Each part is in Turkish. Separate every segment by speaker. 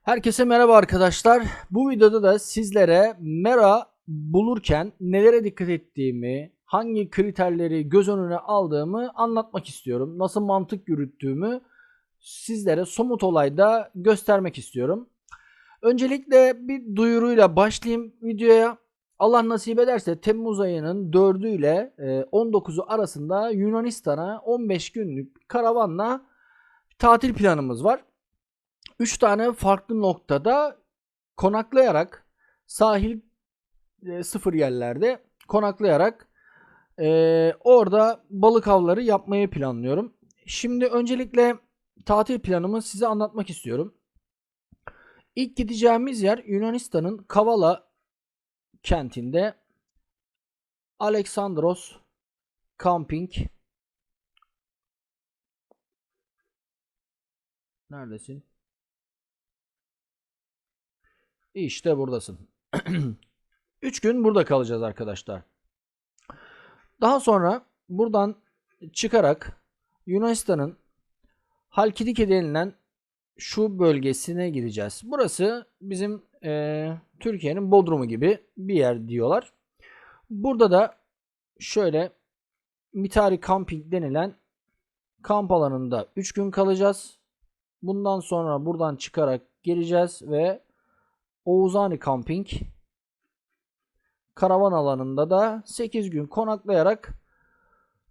Speaker 1: Herkese merhaba arkadaşlar. Bu videoda da sizlere Mera bulurken nelere dikkat ettiğimi, hangi kriterleri göz önüne aldığımı anlatmak istiyorum. Nasıl mantık yürüttüğümü sizlere somut olayda göstermek istiyorum. Öncelikle bir duyuruyla başlayayım videoya. Allah nasip ederse Temmuz ayının 4'ü ile e, 19'u arasında Yunanistan'a 15 günlük karavanla tatil planımız var. 3 tane farklı noktada konaklayarak sahil e, sıfır yerlerde konaklayarak e, orada balık avları yapmayı planlıyorum. Şimdi öncelikle tatil planımı size anlatmak istiyorum. İlk gideceğimiz yer Yunanistan'ın Kavala kentinde Alexandros Camping. Neredesin? İşte buradasın. 3 gün burada kalacağız arkadaşlar. Daha sonra buradan çıkarak Yunanistan'ın Halkidike denilen şu bölgesine gideceğiz. Burası bizim eee, Türkiye'nin Bodrum'u gibi bir yer diyorlar. Burada da şöyle Mitari Camping denilen kamp alanında 3 gün kalacağız. Bundan sonra buradan çıkarak geleceğiz ve Oğuzani Camping karavan alanında da 8 gün konaklayarak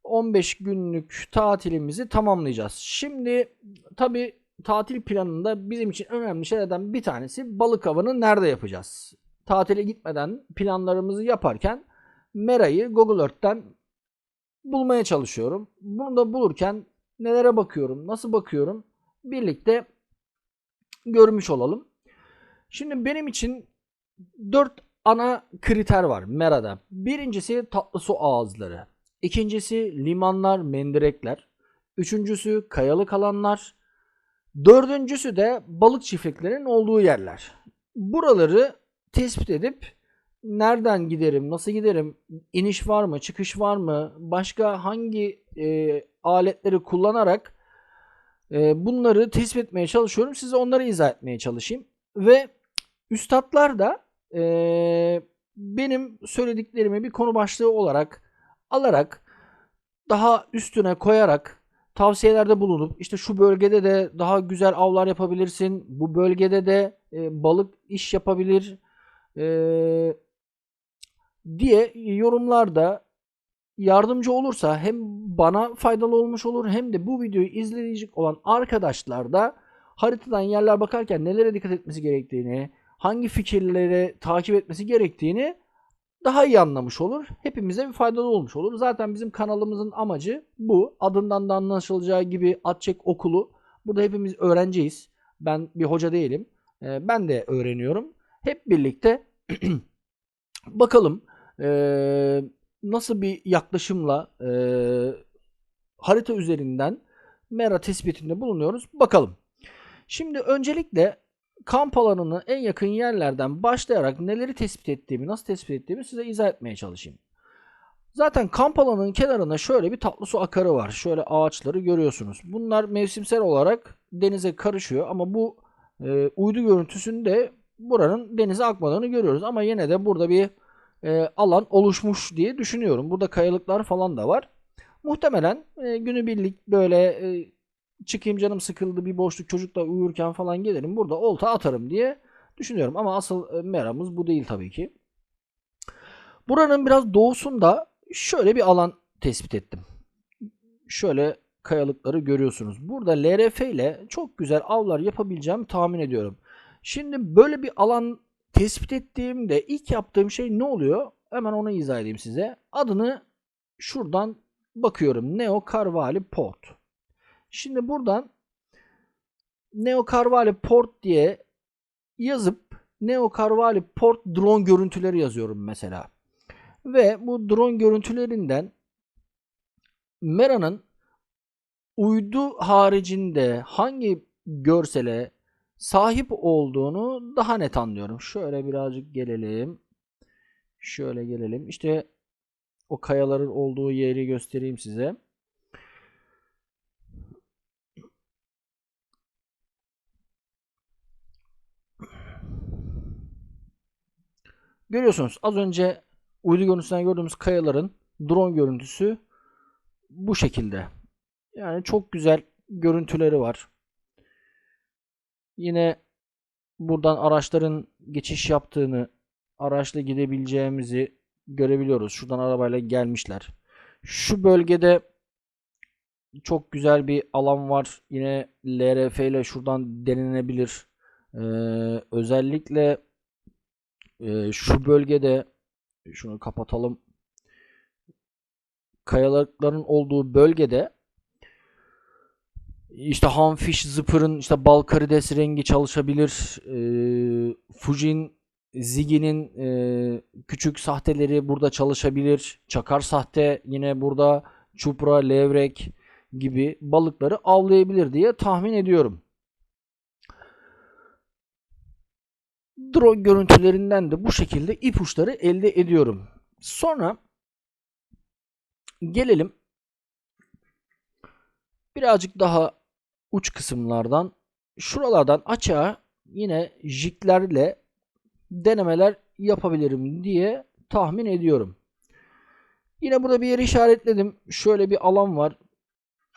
Speaker 1: 15 günlük tatilimizi tamamlayacağız. Şimdi tabi tatil planında bizim için önemli şeylerden bir tanesi balık avını nerede yapacağız? Tatile gitmeden planlarımızı yaparken Mera'yı Google Earth'ten bulmaya çalışıyorum. Bunu da bulurken nelere bakıyorum, nasıl bakıyorum birlikte görmüş olalım. Şimdi benim için 4 ana kriter var Mera'da. Birincisi tatlı su ağızları. İkincisi limanlar, mendirekler. Üçüncüsü kayalık alanlar. Dördüncüsü de balık çiftliklerinin olduğu yerler. Buraları tespit edip nereden giderim, nasıl giderim, iniş var mı, çıkış var mı, başka hangi e, aletleri kullanarak e, bunları tespit etmeye çalışıyorum. Size onları izah etmeye çalışayım. Ve üstadlar da e, benim söylediklerimi bir konu başlığı olarak alarak daha üstüne koyarak tavsiyelerde bulunup işte şu bölgede de daha güzel avlar yapabilirsin. Bu bölgede de e, balık iş yapabilir e, diye yorumlarda yardımcı olursa hem bana faydalı olmuş olur hem de bu videoyu izleyecek olan arkadaşlar da haritadan yerler bakarken nelere dikkat etmesi gerektiğini, hangi fikirleri takip etmesi gerektiğini daha iyi anlamış olur. Hepimize bir faydalı olmuş olur. Zaten bizim kanalımızın amacı bu. Adından da anlaşılacağı gibi Atçek Okulu. Burada hepimiz öğrenciyiz. Ben bir hoca değilim. Ee, ben de öğreniyorum. Hep birlikte bakalım ee, nasıl bir yaklaşımla ee, harita üzerinden mera tespitinde bulunuyoruz. Bakalım. Şimdi öncelikle kamp alanını en yakın yerlerden başlayarak neleri tespit ettiğimi, nasıl tespit ettiğimi size izah etmeye çalışayım. Zaten kamp alanının kenarında şöyle bir tatlı su akarı var. Şöyle ağaçları görüyorsunuz. Bunlar mevsimsel olarak denize karışıyor ama bu e, uydu görüntüsünde buranın denize akmadığını görüyoruz. Ama yine de burada bir e, alan oluşmuş diye düşünüyorum. Burada kayalıklar falan da var. Muhtemelen e, günübirlik böyle e, çıkayım canım sıkıldı bir boşluk çocukla uyurken falan gelirim burada olta atarım diye düşünüyorum. Ama asıl e, meramız bu değil tabii ki. Buranın biraz doğusunda şöyle bir alan tespit ettim. Şöyle kayalıkları görüyorsunuz. Burada LRF ile çok güzel avlar yapabileceğimi tahmin ediyorum. Şimdi böyle bir alan tespit ettiğimde ilk yaptığım şey ne oluyor? Hemen onu izah edeyim size. Adını şuradan bakıyorum. Neo Carvalho Port. Şimdi buradan Neo Carvalho Port diye yazıp Neo Carvalho Port drone görüntüleri yazıyorum mesela. Ve bu drone görüntülerinden Mera'nın uydu haricinde hangi görsele sahip olduğunu daha net anlıyorum. Şöyle birazcık gelelim. Şöyle gelelim. İşte o kayaların olduğu yeri göstereyim size. Görüyorsunuz az önce uydu görüntüsünden gördüğümüz kayaların drone görüntüsü bu şekilde. Yani çok güzel görüntüleri var. Yine buradan araçların geçiş yaptığını, araçla gidebileceğimizi görebiliyoruz. Şuradan arabayla gelmişler. Şu bölgede çok güzel bir alan var. Yine LRF ile şuradan denenebilir. Ee, özellikle e, şu bölgede şunu kapatalım. Kayalıkların olduğu bölgede işte Hamfish Zipper'ın işte bal karides rengi çalışabilir. Ee, Fujin Ziggy'nin e, küçük sahteleri burada çalışabilir. Çakar sahte yine burada çupra, levrek gibi balıkları avlayabilir diye tahmin ediyorum. Drone görüntülerinden de bu şekilde ipuçları elde ediyorum. Sonra gelelim birazcık daha uç kısımlardan şuralardan açığa yine jiglerle denemeler yapabilirim diye tahmin ediyorum. Yine burada bir yer işaretledim. Şöyle bir alan var.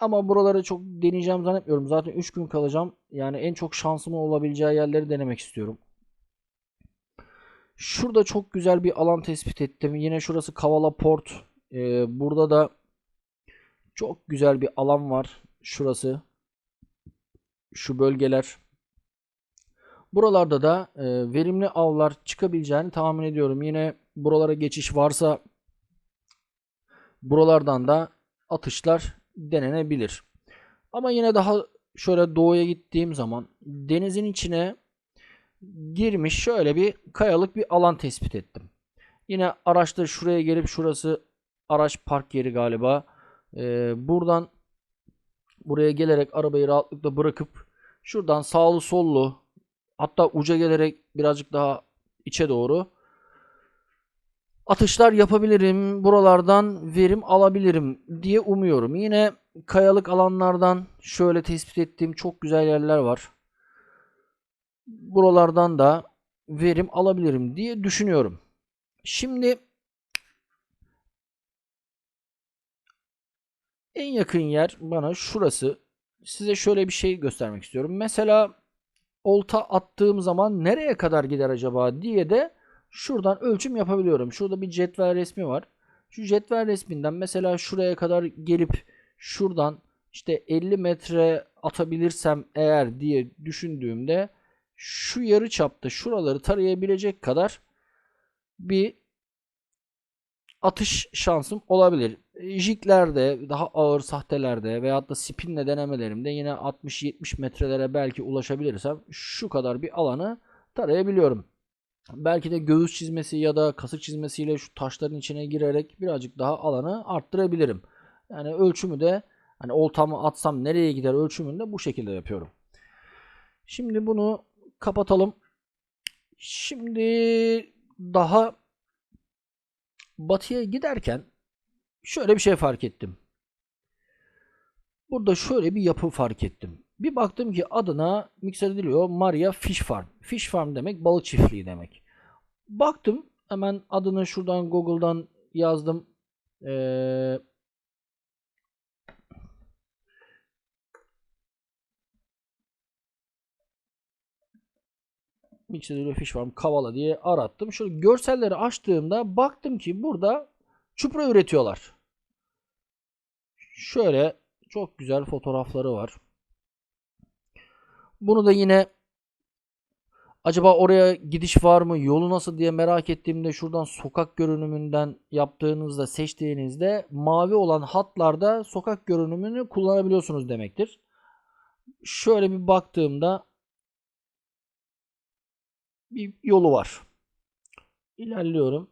Speaker 1: Ama buraları çok deneyeceğim zannetmiyorum. Zaten 3 gün kalacağım. Yani en çok şansımın olabileceği yerleri denemek istiyorum. Şurada çok güzel bir alan tespit ettim. Yine şurası Kavala Port. Ee, burada da çok güzel bir alan var. Şurası. Şu bölgeler. Buralarda da e, verimli avlar çıkabileceğini tahmin ediyorum. Yine buralara geçiş varsa buralardan da atışlar denenebilir. Ama yine daha şöyle doğuya gittiğim zaman denizin içine girmiş şöyle bir kayalık bir alan tespit ettim. Yine araçta şuraya gelip şurası araç park yeri galiba. Ee, buradan buraya gelerek arabayı rahatlıkla bırakıp şuradan sağlı sollu hatta uca gelerek birazcık daha içe doğru atışlar yapabilirim. Buralardan verim alabilirim diye umuyorum. Yine kayalık alanlardan şöyle tespit ettiğim çok güzel yerler var. Buralardan da verim alabilirim diye düşünüyorum. Şimdi en yakın yer bana şurası. Size şöyle bir şey göstermek istiyorum. Mesela olta attığım zaman nereye kadar gider acaba diye de şuradan ölçüm yapabiliyorum. Şurada bir cetvel resmi var. Şu cetvel resminden mesela şuraya kadar gelip şuradan işte 50 metre atabilirsem eğer diye düşündüğümde şu yarı çapta şuraları tarayabilecek kadar bir atış şansım olabilir. Jiglerde, daha ağır sahtelerde veyahut da spinle denemelerimde yine 60-70 metrelere belki ulaşabilirsem şu kadar bir alanı tarayabiliyorum. Belki de göğüs çizmesi ya da kasık çizmesiyle şu taşların içine girerek birazcık daha alanı arttırabilirim. Yani ölçümü de hani oltamı atsam nereye gider ölçümünü de bu şekilde yapıyorum. Şimdi bunu kapatalım. Şimdi daha batıya giderken şöyle bir şey fark ettim. Burada şöyle bir yapı fark ettim. Bir baktım ki adına mikser ediliyor Maria Fish Farm. Fish Farm demek balık çiftliği demek. Baktım hemen adını şuradan Google'dan yazdım. Ee, Mixed Fish Farm Kavala diye arattım. Şöyle görselleri açtığımda baktım ki burada çupra üretiyorlar. Şöyle çok güzel fotoğrafları var. Bunu da yine acaba oraya gidiş var mı, yolu nasıl diye merak ettiğimde şuradan sokak görünümünden yaptığınızda, seçtiğinizde mavi olan hatlarda sokak görünümünü kullanabiliyorsunuz demektir. Şöyle bir baktığımda bir yolu var. İlerliyorum.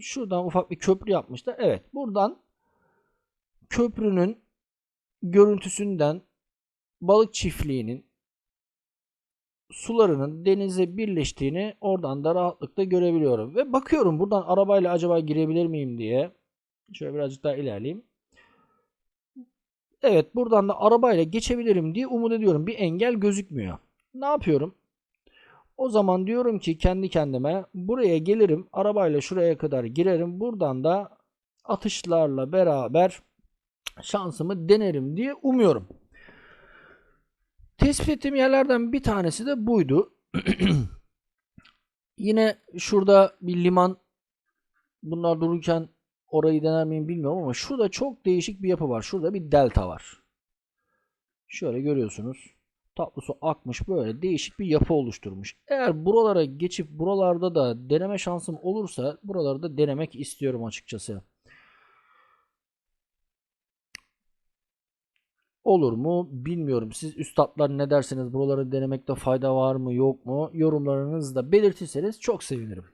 Speaker 1: Şuradan ufak bir köprü yapmışlar. Evet buradan köprünün görüntüsünden balık çiftliğinin sularının denize birleştiğini oradan da rahatlıkla görebiliyorum. Ve bakıyorum buradan arabayla acaba girebilir miyim diye. Şöyle birazcık daha ilerleyeyim. Evet buradan da arabayla geçebilirim diye umut ediyorum. Bir engel gözükmüyor. Ne yapıyorum? O zaman diyorum ki kendi kendime buraya gelirim. Arabayla şuraya kadar girerim. Buradan da atışlarla beraber şansımı denerim diye umuyorum. Tespit ettiğim yerlerden bir tanesi de buydu. Yine şurada bir liman bunlar dururken orayı dener miyim bilmiyorum ama şurada çok değişik bir yapı var. Şurada bir delta var. Şöyle görüyorsunuz. Tatlı su akmış böyle değişik bir yapı oluşturmuş. Eğer buralara geçip buralarda da deneme şansım olursa buraları da denemek istiyorum açıkçası. Olur mu bilmiyorum. Siz üstadlar ne dersiniz? Buraları denemekte fayda var mı yok mu? Yorumlarınızı da belirtirseniz çok sevinirim.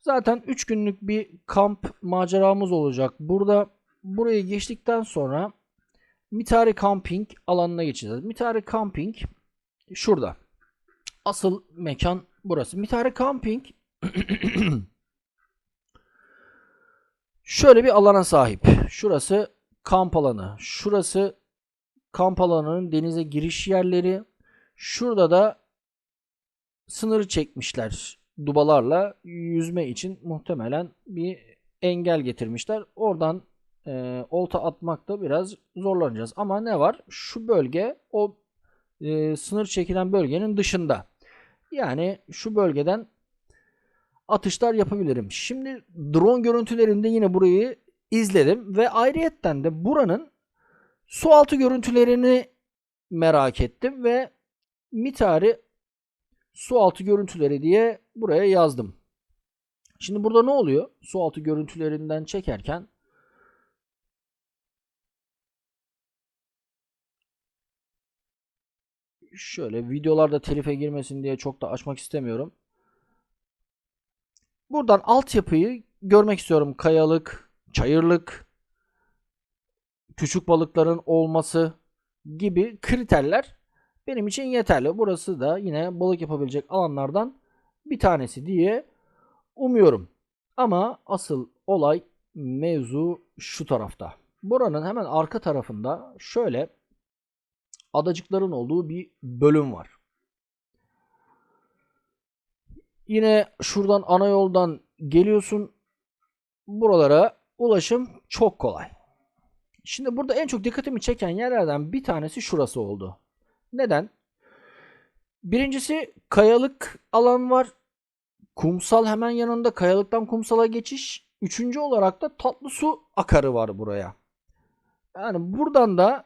Speaker 1: Zaten 3 günlük bir kamp maceramız olacak. Burada burayı geçtikten sonra Mitari Camping alanına geçeceğiz. Mitari Camping şurada. Asıl mekan burası. Mitari Camping şöyle bir alana sahip. Şurası kamp alanı. Şurası kamp alanının denize giriş yerleri. Şurada da sınırı çekmişler dubalarla yüzme için muhtemelen bir engel getirmişler. Oradan e, olta atmakta biraz zorlanacağız. Ama ne var? Şu bölge o e, sınır çekilen bölgenin dışında. Yani şu bölgeden atışlar yapabilirim. Şimdi drone görüntülerinde yine burayı izledim ve ayrıyetten de buranın su altı görüntülerini merak ettim ve Mitari su altı görüntüleri diye buraya yazdım. Şimdi burada ne oluyor? Su altı görüntülerinden çekerken şöyle videolarda telife girmesin diye çok da açmak istemiyorum. Buradan altyapıyı görmek istiyorum. Kayalık, çayırlık, küçük balıkların olması gibi kriterler benim için yeterli. Burası da yine balık yapabilecek alanlardan bir tanesi diye umuyorum. Ama asıl olay mevzu şu tarafta. Buranın hemen arka tarafında şöyle adacıkların olduğu bir bölüm var. Yine şuradan ana yoldan geliyorsun. Buralara ulaşım çok kolay. Şimdi burada en çok dikkatimi çeken yerlerden bir tanesi şurası oldu. Neden? Birincisi kayalık alan var. Kumsal hemen yanında kayalıktan kumsala geçiş. Üçüncü olarak da tatlı su akarı var buraya. Yani buradan da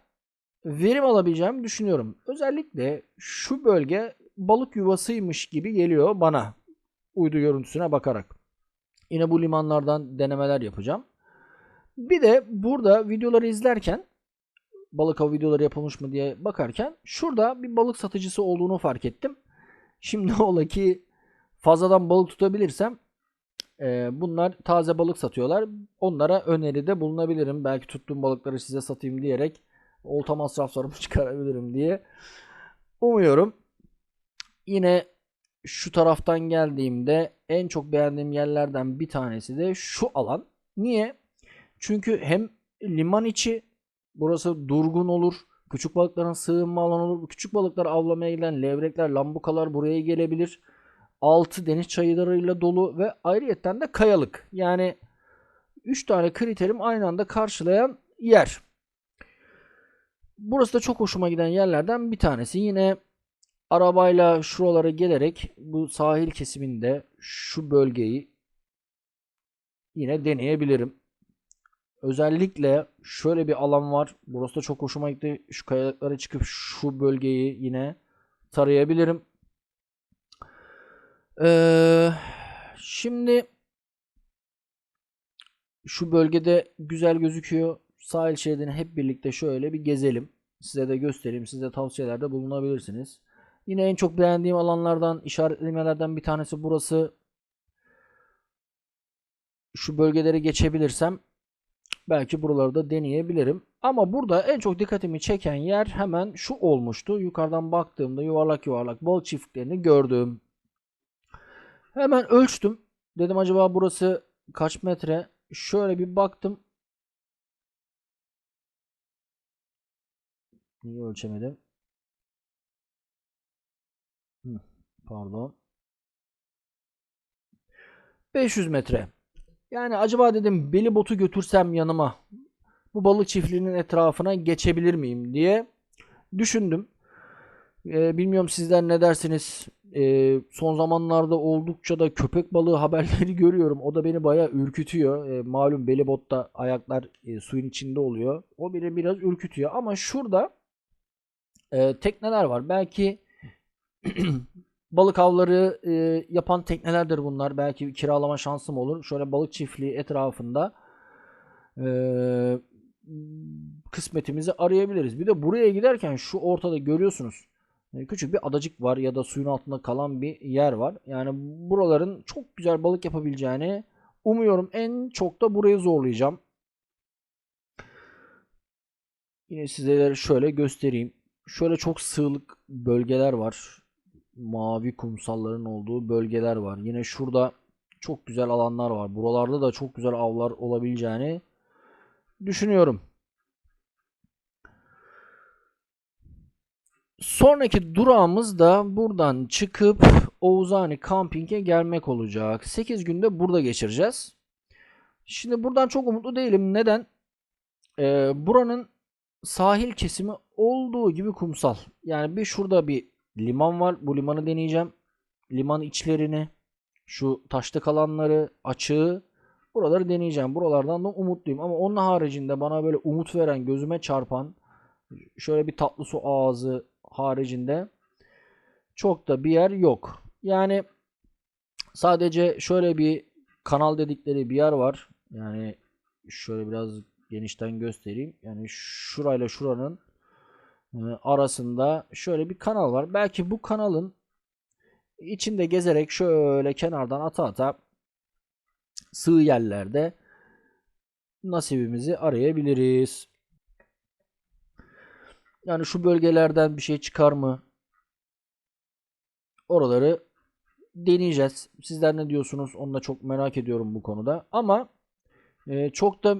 Speaker 1: verim alabileceğimi düşünüyorum. Özellikle şu bölge balık yuvasıymış gibi geliyor bana. Uydu görüntüsüne bakarak. Yine bu limanlardan denemeler yapacağım. Bir de burada videoları izlerken balık av videoları yapılmış mı diye bakarken şurada bir balık satıcısı olduğunu fark ettim. Şimdi ola ki fazladan balık tutabilirsem e, bunlar taze balık satıyorlar. Onlara öneride bulunabilirim. Belki tuttuğum balıkları size satayım diyerek olta masraflarımı çıkarabilirim diye umuyorum. Yine şu taraftan geldiğimde en çok beğendiğim yerlerden bir tanesi de şu alan. Niye? Çünkü hem liman içi burası durgun olur. Küçük balıkların sığınma alanı olur. Küçük balıklar avlamaya giden levrekler, lambukalar buraya gelebilir. Altı deniz çayırlarıyla dolu ve ayrıyetten de kayalık. Yani 3 tane kriterim aynı anda karşılayan yer. Burası da çok hoşuma giden yerlerden bir tanesi. Yine arabayla şuralara gelerek bu sahil kesiminde şu bölgeyi yine deneyebilirim. Özellikle şöyle bir alan var. Burası da çok hoşuma gitti. Şu kayalıklara çıkıp şu bölgeyi yine tarayabilirim. Ee, şimdi şu bölgede güzel gözüküyor. Sahil şeridini hep birlikte şöyle bir gezelim. Size de göstereyim. Size tavsiyelerde bulunabilirsiniz. Yine en çok beğendiğim alanlardan, işaretlemelerden bir tanesi burası. Şu bölgeleri geçebilirsem belki buraları da deneyebilirim. Ama burada en çok dikkatimi çeken yer hemen şu olmuştu. Yukarıdan baktığımda yuvarlak yuvarlak bol çiftliklerini gördüm. Hemen ölçtüm. Dedim acaba burası kaç metre? Şöyle bir baktım. Niye ölçemedim? Pardon. 500 metre. Yani acaba dedim beli botu götürsem yanıma bu balık çiftliğinin etrafına geçebilir miyim diye düşündüm. Ee, bilmiyorum sizler ne dersiniz. Ee, son zamanlarda oldukça da köpek balığı haberleri görüyorum. O da beni bayağı ürkütüyor. Ee, malum belibotta ayaklar e, suyun içinde oluyor. O beni biraz ürkütüyor. Ama şurada e, tekneler var. Belki balık avları e, yapan teknelerdir bunlar. Belki kiralama şansım olur. Şöyle balık çiftliği etrafında e, kısmetimizi arayabiliriz. Bir de buraya giderken şu ortada görüyorsunuz. e, Küçük bir adacık var ya da suyun altında kalan bir yer var. Yani buraların çok güzel balık yapabileceğini umuyorum. En çok da burayı zorlayacağım. Yine sizlere şöyle göstereyim. Şöyle çok sığlık bölgeler var. Mavi kumsalların olduğu bölgeler var. Yine şurada çok güzel alanlar var. Buralarda da çok güzel avlar olabileceğini düşünüyorum. Sonraki durağımız da buradan çıkıp Oğuzhane Camping'e gelmek olacak. 8 günde burada geçireceğiz. Şimdi buradan çok umutlu değilim. Neden? Ee, buranın sahil kesimi olduğu gibi kumsal. Yani bir şurada bir liman var. Bu limanı deneyeceğim. Liman içlerini, şu taşlı kalanları, açığı buraları deneyeceğim. Buralardan da umutluyum. Ama onun haricinde bana böyle umut veren, gözüme çarpan şöyle bir tatlı su ağzı haricinde çok da bir yer yok. Yani sadece şöyle bir kanal dedikleri bir yer var. Yani şöyle biraz genişten göstereyim. Yani şurayla şuranın e, arasında şöyle bir kanal var. Belki bu kanalın içinde gezerek şöyle kenardan ata ata sığ yerlerde nasibimizi arayabiliriz. Yani şu bölgelerden bir şey çıkar mı? Oraları deneyeceğiz. Sizler ne diyorsunuz? Onu da çok merak ediyorum bu konuda. Ama e, çok da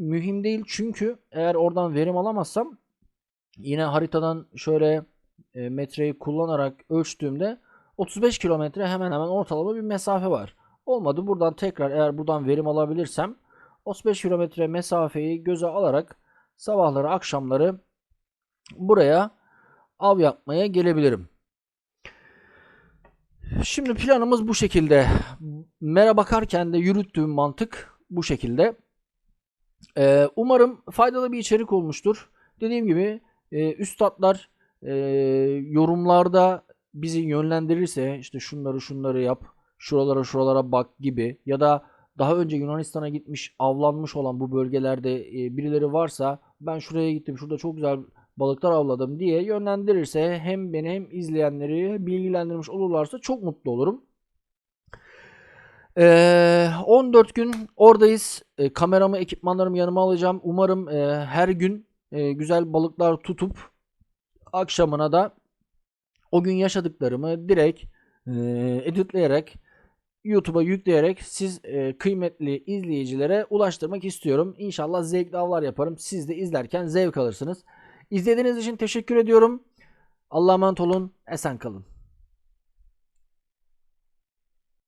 Speaker 1: mühim değil çünkü eğer oradan verim alamazsam yine haritadan şöyle e, metreyi kullanarak ölçtüğümde 35 kilometre hemen hemen ortalama bir mesafe var. Olmadı buradan tekrar eğer buradan verim alabilirsem 35 kilometre mesafeyi göze alarak sabahları akşamları buraya av yapmaya gelebilirim. Şimdi planımız bu şekilde. Mera bakarken de yürüttüğüm mantık bu şekilde. Ee, umarım faydalı bir içerik olmuştur. Dediğim gibi e, üstadlar e, yorumlarda bizi yönlendirirse işte şunları şunları yap, şuralara şuralara bak gibi ya da daha önce Yunanistan'a gitmiş, avlanmış olan bu bölgelerde e, birileri varsa ben şuraya gittim, şurada çok güzel balıklar avladım diye yönlendirirse hem beni hem izleyenleri bilgilendirmiş olurlarsa çok mutlu olurum. Ee, 14 gün oradayız. Ee, kameramı, ekipmanlarımı yanıma alacağım. Umarım e, her gün e, güzel balıklar tutup akşamına da o gün yaşadıklarımı direkt e, editleyerek YouTube'a yükleyerek siz kıymetli izleyicilere ulaştırmak istiyorum. İnşallah zevkli avlar yaparım. Siz de izlerken zevk alırsınız. İzlediğiniz için teşekkür ediyorum. Allah'a emanet olun. Esen kalın.